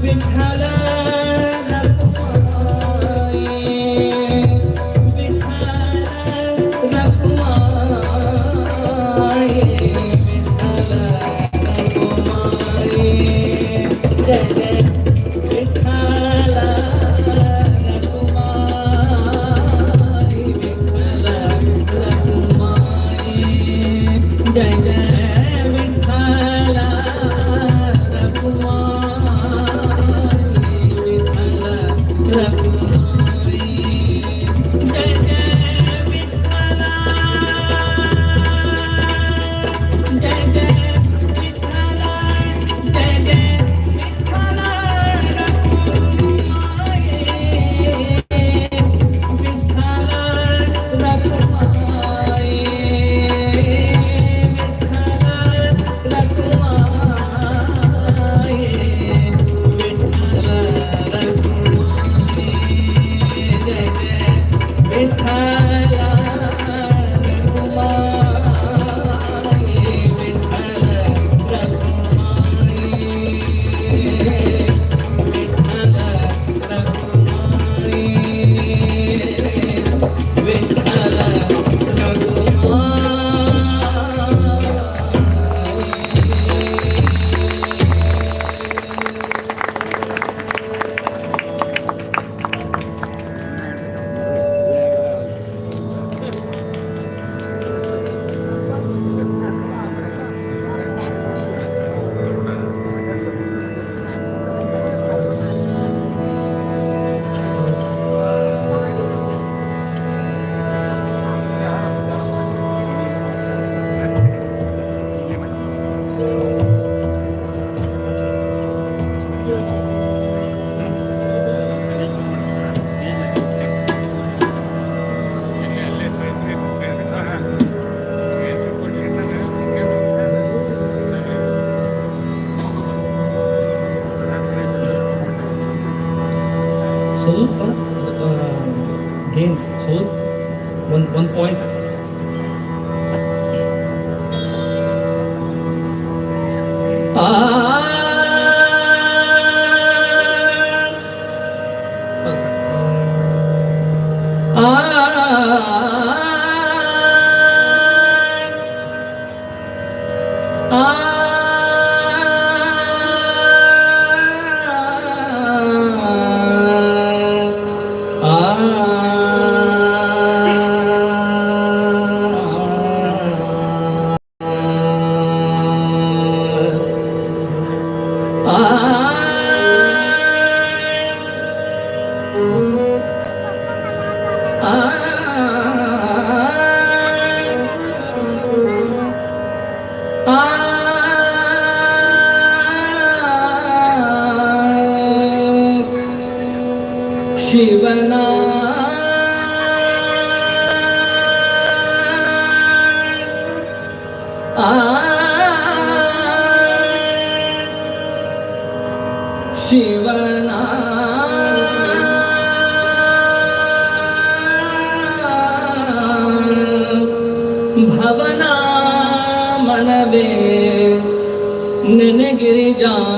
In Halle. gain. so One, one point. Ah. ശിവനാ ശിവനാ ನಿನಗಿರಿ ಜಾನ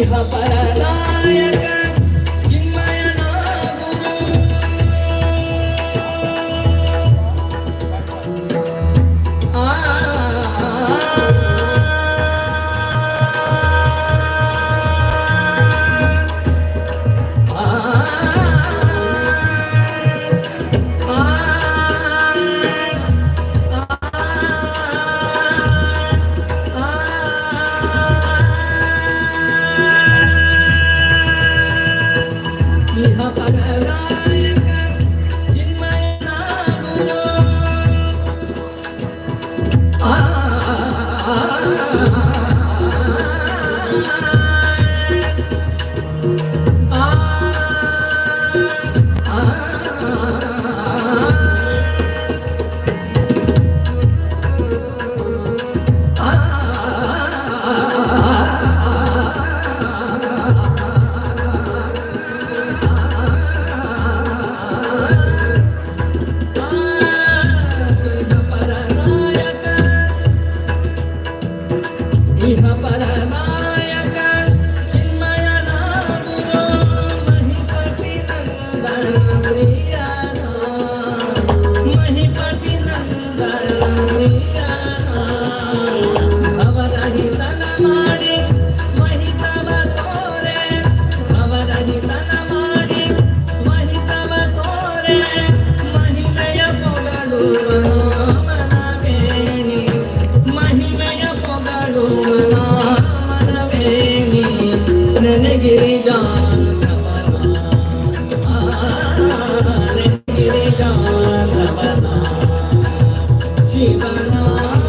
birra para Oh.